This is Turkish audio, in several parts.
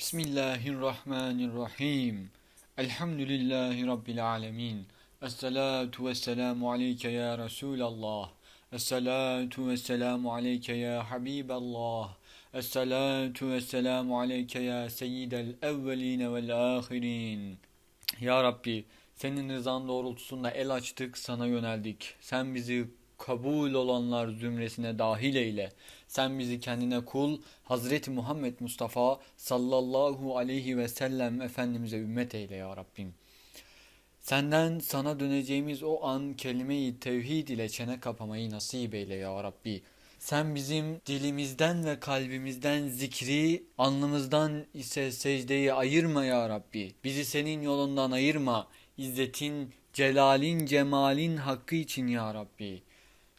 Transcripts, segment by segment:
Bismillahirrahmanirrahim. Elhamdülillahi Rabbil alemin. Esselatu vesselamu aleyke ya Resulallah. Esselatu vesselamu aleyke ya Habiballah. Esselatu vesselamu aleyke ya Seyyidel evveline vel ahirin. Ya Rabbi, senin rızan doğrultusunda el açtık, sana yöneldik. Sen bizi kabul olanlar zümresine dahil eyle. Sen bizi kendine kul, Hazreti Muhammed Mustafa sallallahu aleyhi ve sellem Efendimiz'e ümmet eyle ya Rabbim. Senden sana döneceğimiz o an kelime-i tevhid ile çene kapamayı nasip eyle ya Rabbi. Sen bizim dilimizden ve kalbimizden zikri, alnımızdan ise secdeyi ayırma ya Rabbi. Bizi senin yolundan ayırma. İzzetin, celalin, cemalin hakkı için ya Rabbi.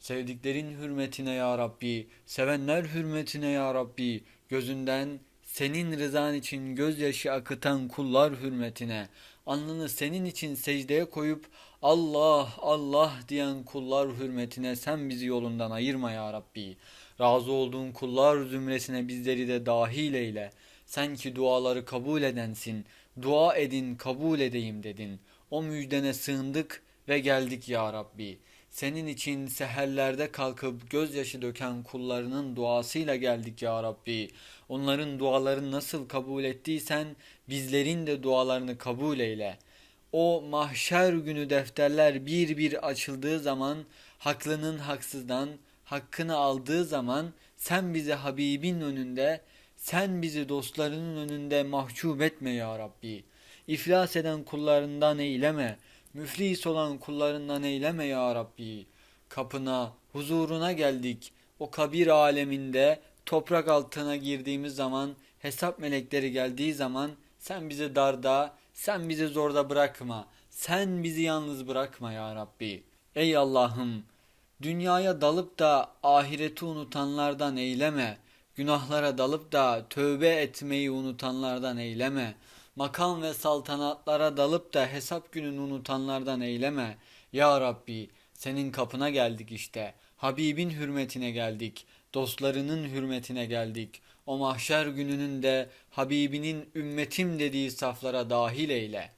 Sevdiklerin hürmetine ya Rabbi, sevenler hürmetine ya Rabbi, gözünden senin rızan için gözyaşı akıtan kullar hürmetine, alnını senin için secdeye koyup Allah Allah diyen kullar hürmetine sen bizi yolundan ayırma ya Rabbi. Razı olduğun kullar zümresine bizleri de dahil eyle. Sen ki duaları kabul edensin, dua edin kabul edeyim dedin. O müjdene sığındık ve geldik ya Rabbi.'' Senin için seherlerde kalkıp gözyaşı döken kullarının duasıyla geldik ya Rabbi. Onların dualarını nasıl kabul ettiysen bizlerin de dualarını kabul eyle. O mahşer günü defterler bir bir açıldığı zaman haklının haksızdan hakkını aldığı zaman sen bizi Habibin önünde sen bizi dostlarının önünde mahcup etme ya Rabbi. İflas eden kullarından eyleme.'' Müflis olan kullarından eyleme ya Rabbi. Kapına, huzuruna geldik. O kabir aleminde toprak altına girdiğimiz zaman, hesap melekleri geldiği zaman sen bizi darda, sen bizi zorda bırakma. Sen bizi yalnız bırakma ya Rabbi. Ey Allah'ım, dünyaya dalıp da ahireti unutanlardan eyleme. Günahlara dalıp da tövbe etmeyi unutanlardan eyleme.'' Makam ve saltanatlara dalıp da hesap gününü unutanlardan eyleme. Ya Rabbi senin kapına geldik işte. Habibin hürmetine geldik. Dostlarının hürmetine geldik. O mahşer gününün de Habibinin ümmetim dediği saflara dahil eyle.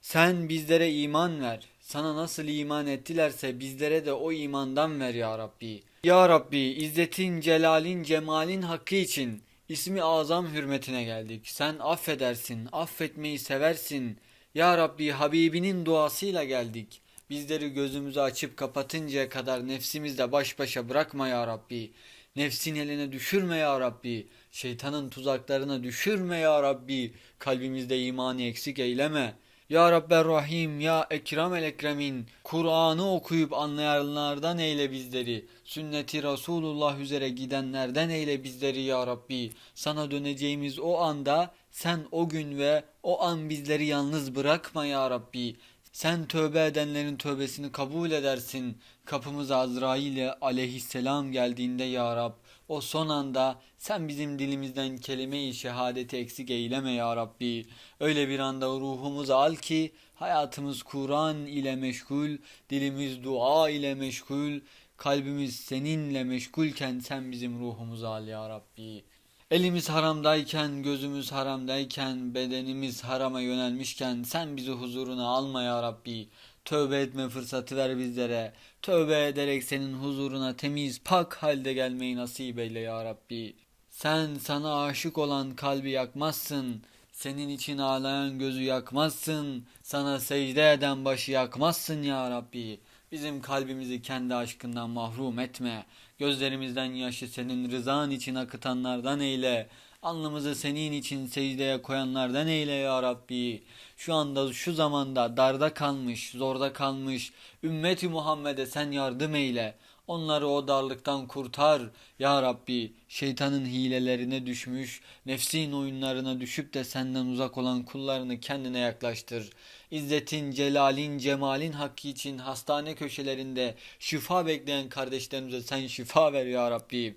Sen bizlere iman ver. Sana nasıl iman ettilerse bizlere de o imandan ver ya Rabbi. Ya Rabbi izzetin, celalin, cemalin hakkı için İsmi azam hürmetine geldik. Sen affedersin, affetmeyi seversin. Ya Rabbi Habibinin duasıyla geldik. Bizleri gözümüzü açıp kapatıncaya kadar nefsimizle baş başa bırakma ya Rabbi. Nefsin eline düşürme ya Rabbi. Şeytanın tuzaklarına düşürme ya Rabbi. Kalbimizde imanı eksik eyleme.'' Ya Rabber Rahim, Ya Ekrem el Ekremin, Kur'an'ı okuyup anlayanlardan eyle bizleri. Sünneti Resulullah üzere gidenlerden eyle bizleri Ya Rabbi. Sana döneceğimiz o anda sen o gün ve o an bizleri yalnız bırakma Ya Rabbi. Sen tövbe edenlerin tövbesini kabul edersin. Kapımıza Azrail aleyhisselam geldiğinde Ya Rab, o son anda sen bizim dilimizden kelime-i şehadeti eksik eyleme ya Rabbi. Öyle bir anda ruhumuzu al ki hayatımız Kur'an ile meşgul, dilimiz dua ile meşgul, kalbimiz seninle meşgulken sen bizim ruhumuzu al ya Rabbi. Elimiz haramdayken, gözümüz haramdayken, bedenimiz harama yönelmişken sen bizi huzuruna alma ya Rabbi. Tövbe etme fırsatı ver bizlere. Tövbe ederek senin huzuruna temiz, pak halde gelmeyi nasip eyle ya Rabbi. Sen sana aşık olan kalbi yakmazsın. Senin için ağlayan gözü yakmazsın. Sana secde eden başı yakmazsın ya Rabbi. Bizim kalbimizi kendi aşkından mahrum etme. Gözlerimizden yaşı senin rızan için akıtanlardan eyle. Alnımızı senin için secdeye koyanlardan eyle ya Rabbi. Şu anda şu zamanda darda kalmış, zorda kalmış ümmeti Muhammed'e sen yardım eyle. Onları o darlıktan kurtar. Ya Rabbi şeytanın hilelerine düşmüş, nefsin oyunlarına düşüp de senden uzak olan kullarını kendine yaklaştır. İzzetin, celalin, cemalin hakkı için hastane köşelerinde şifa bekleyen kardeşlerimize sen şifa ver ya Rabbi.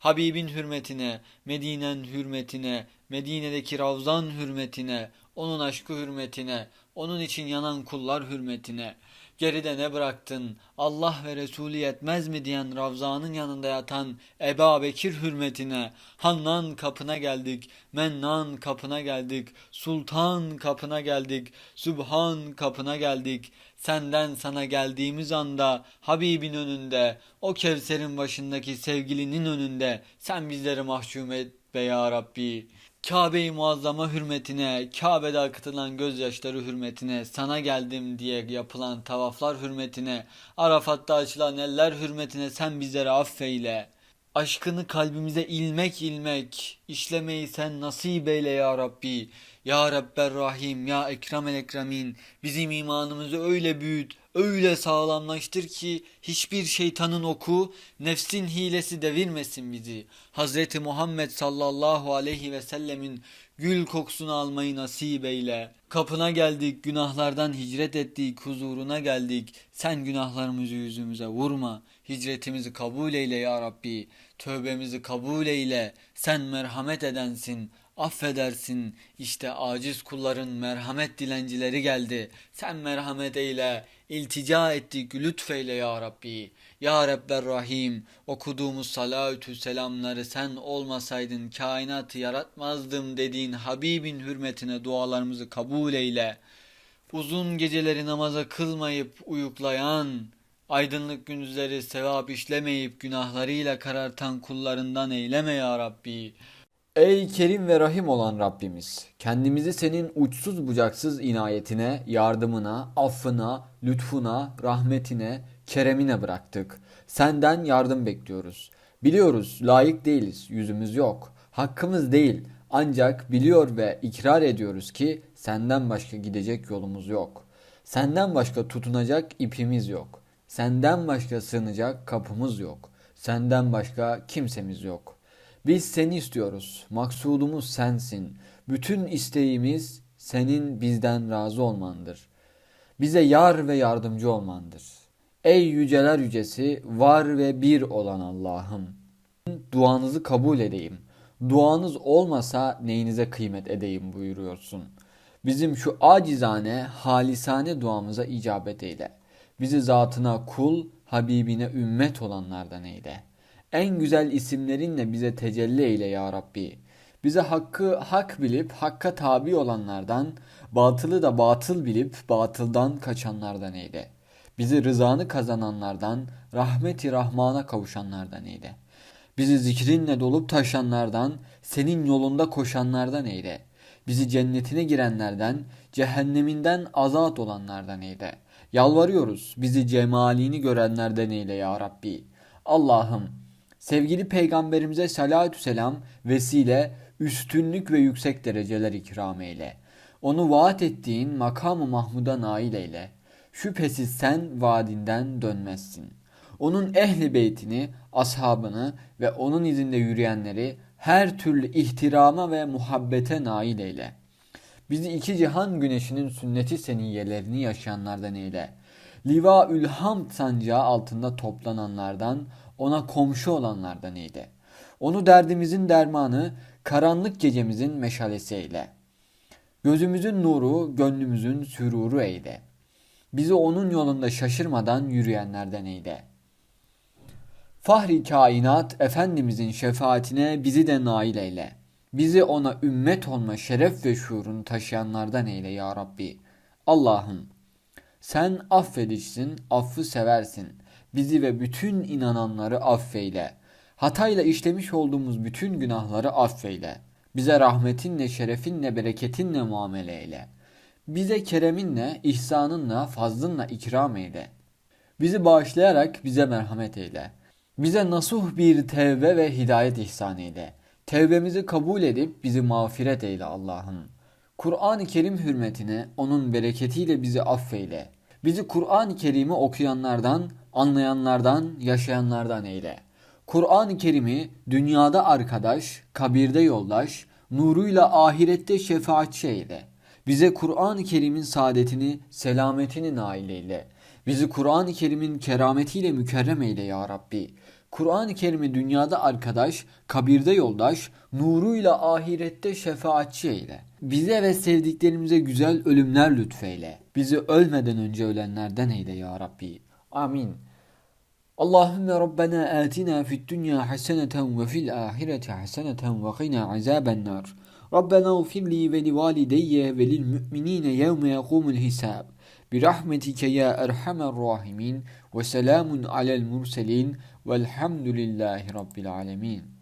Habibin hürmetine, Medine'nin hürmetine, Medine'deki Ravzan hürmetine, onun aşkı hürmetine, onun için yanan kullar hürmetine, Geride ne bıraktın? Allah ve Resulü yetmez mi diyen Ravza'nın yanında yatan Eba Bekir hürmetine Hannan kapına geldik, Mennan kapına geldik, Sultan kapına geldik, Sübhan kapına geldik. Senden sana geldiğimiz anda Habibin önünde, o Kevser'in başındaki sevgilinin önünde sen bizleri mahkum et be ya Rabbi. Kabe-i Muazzama hürmetine, Kabe'de akıtılan gözyaşları hürmetine, sana geldim diye yapılan tavaflar hürmetine, Arafat'ta açılan eller hürmetine sen bizleri affeyle. Aşkını kalbimize ilmek ilmek işlemeyi sen nasip eyle ya Rabbi. Ya Rabber Rahim, Ya Ekrem el Ekremin bizim imanımızı öyle büyüt, öyle sağlamlaştır ki hiçbir şeytanın oku, nefsin hilesi devirmesin bizi. Hazreti Muhammed sallallahu aleyhi ve sellemin gül kokusunu almayı nasip eyle. Kapına geldik, günahlardan hicret ettik, huzuruna geldik. Sen günahlarımızı yüzümüze vurma. Hicretimizi kabul eyle ya Rabbi. Tövbemizi kabul eyle. Sen merhamet edensin affedersin. İşte aciz kulların merhamet dilencileri geldi. Sen merhamet eyle. İltica ettik lütfeyle ya Rabbi. Ya Rabber Rahim okuduğumuz salatü selamları sen olmasaydın kainatı yaratmazdım dediğin Habibin hürmetine dualarımızı kabul eyle. Uzun geceleri namaza kılmayıp uyuklayan, aydınlık gündüzleri sevap işlemeyip günahlarıyla karartan kullarından eyleme ya Rabbi. Ey kerim ve rahim olan Rabbimiz, kendimizi senin uçsuz bucaksız inayetine, yardımına, affına, lütfuna, rahmetine, keremine bıraktık. Senden yardım bekliyoruz. Biliyoruz layık değiliz, yüzümüz yok. Hakkımız değil ancak biliyor ve ikrar ediyoruz ki senden başka gidecek yolumuz yok. Senden başka tutunacak ipimiz yok. Senden başka sığınacak kapımız yok. Senden başka kimsemiz yok.'' Biz seni istiyoruz. Maksudumuz sensin. Bütün isteğimiz senin bizden razı olmandır. Bize yar ve yardımcı olmandır. Ey yüceler yücesi, var ve bir olan Allah'ım. Duanızı kabul edeyim. Duanız olmasa neyinize kıymet edeyim buyuruyorsun. Bizim şu acizane, halisane duamıza icabet eyle. Bizi zatına kul, Habibine ümmet olanlardan eyle.'' En güzel isimlerinle bize tecelli eyle ya Rabbi. Bize hakkı hak bilip hakka tabi olanlardan, batılı da batıl bilip batıldan kaçanlardan eyle. Bizi rızanı kazananlardan, rahmeti rahmana kavuşanlardan eyle. Bizi zikrinle dolup taşanlardan, senin yolunda koşanlardan eyle. Bizi cennetine girenlerden, cehenneminden azat olanlardan eyle. Yalvarıyoruz bizi cemalini görenlerden eyle ya Rabbi. Allah'ım Sevgili peygamberimize salatü selam vesile üstünlük ve yüksek dereceler ikram eyle. Onu vaat ettiğin makamı Mahmud'a nail eyle. Şüphesiz sen vaadinden dönmezsin. Onun ehli beytini, ashabını ve onun izinde yürüyenleri her türlü ihtirama ve muhabbete nail eyle. Bizi iki cihan güneşinin sünneti seniyelerini yaşayanlardan eyle. Liva Ülhamd sancağı altında toplananlardan, ona komşu olanlardan eyle. Onu derdimizin dermanı, karanlık gecemizin meşalesi eyle. Gözümüzün nuru, gönlümüzün süruru eyle. Bizi onun yolunda şaşırmadan yürüyenlerden eyle. Fahri kainat Efendimizin şefaatine bizi de nail eyle. Bizi ona ümmet olma şeref ve şuurunu taşıyanlardan eyle ya Rabbi. Allah'ım sen affedicisin, affı seversin. Bizi ve bütün inananları affeyle. Hatayla işlemiş olduğumuz bütün günahları affeyle. Bize rahmetinle, şerefinle, bereketinle muamele eyle. Bize kereminle, ihsanınla, fazlınla ikram eyle. Bizi bağışlayarak bize merhamet eyle. Bize nasuh bir tevbe ve hidayet ihsan eyle. Tevbemizi kabul edip bizi mağfiret eyle Allah'ım. Kur'an-ı Kerim hürmetine onun bereketiyle bizi affeyle. Bizi Kur'an-ı Kerim'i okuyanlardan, anlayanlardan, yaşayanlardan eyle. Kur'an-ı Kerim'i dünyada arkadaş, kabirde yoldaş, nuruyla ahirette şefaatçi eyle. Bize Kur'an-ı Kerim'in saadetini, selametini nail eyle. Bizi Kur'an-ı Kerim'in kerametiyle mükerrem eyle ya Rabbi. Kur'an-ı Kerim'i dünyada arkadaş, kabirde yoldaş, nuruyla ahirette şefaatçi eyle. Bize ve sevdiklerimize güzel ölümler lütfeyle. Bizi ölmeden önce ölenlerden eyle ya Rabbi. Amin. Allahümme Rabbena atina fid dünya haseneten ve fil ahireti haseneten ve qina azaben nar. Rabbena ufirli ve li valideyye ve lil müminine yevme yekumul hisab. Birahmetike ya erhamer rahimin ve selamun alel murselin velhamdülillahi rabbil alemin.